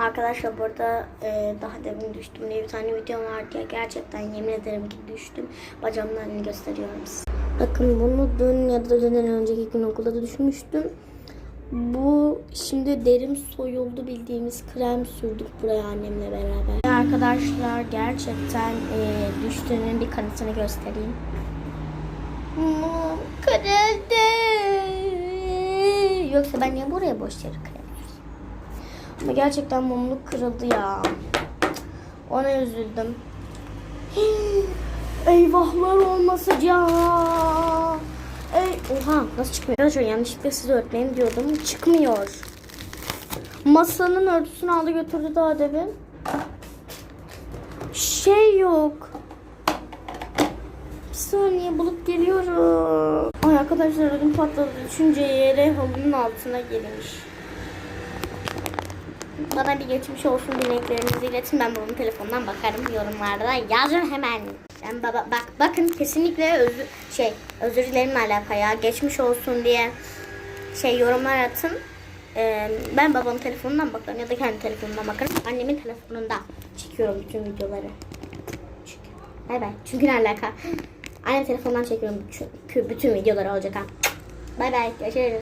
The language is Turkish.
Arkadaşlar burada e, daha demin düştüm diye bir tane videom vardı ya. Gerçekten yemin ederim ki düştüm. Bacağımın halini gösteriyorum size. Bakın bunu dün ya da dünden önceki gün okulda da düşünmüştüm. Bu şimdi derim soyuldu bildiğimiz krem sürdük buraya annemle beraber. Arkadaşlar gerçekten e, düştüğünün bir kanıtını göstereyim. Mum kırıldı. Yoksa ben niye buraya boş yere krem Ama gerçekten mumluk kırıldı ya. Ona üzüldüm. Eyvahlar olmasıca. Ey, oha nasıl çıkmıyor? Arkadaşlar yanlışlıkla size öğretmenim diyordum. Çıkmıyor. Masanın örtüsünü aldı götürdü daha demin. Şey yok. Bir saniye bulup geliyorum. Ay arkadaşlar ödüm patladı. Düşünce yere halının altına girmiş. Bana bir geçmiş olsun dileklerinizi iletin. Ben babamın telefonundan bakarım yorumlarda. Yazın hemen. Ben baba bak bakın kesinlikle özür şey özür dilerimle alakalı ya. Geçmiş olsun diye şey yorumlar atın. Ee, ben babamın telefonundan bakarım ya da kendi telefonumdan bakarım. Annemin telefonunda çekiyorum bütün videoları. Çünkü, bay bay. Çünkü ne alaka? Annem telefonundan çekiyorum çünkü bütün videoları olacak ha. Bay bay. Görüşürüz.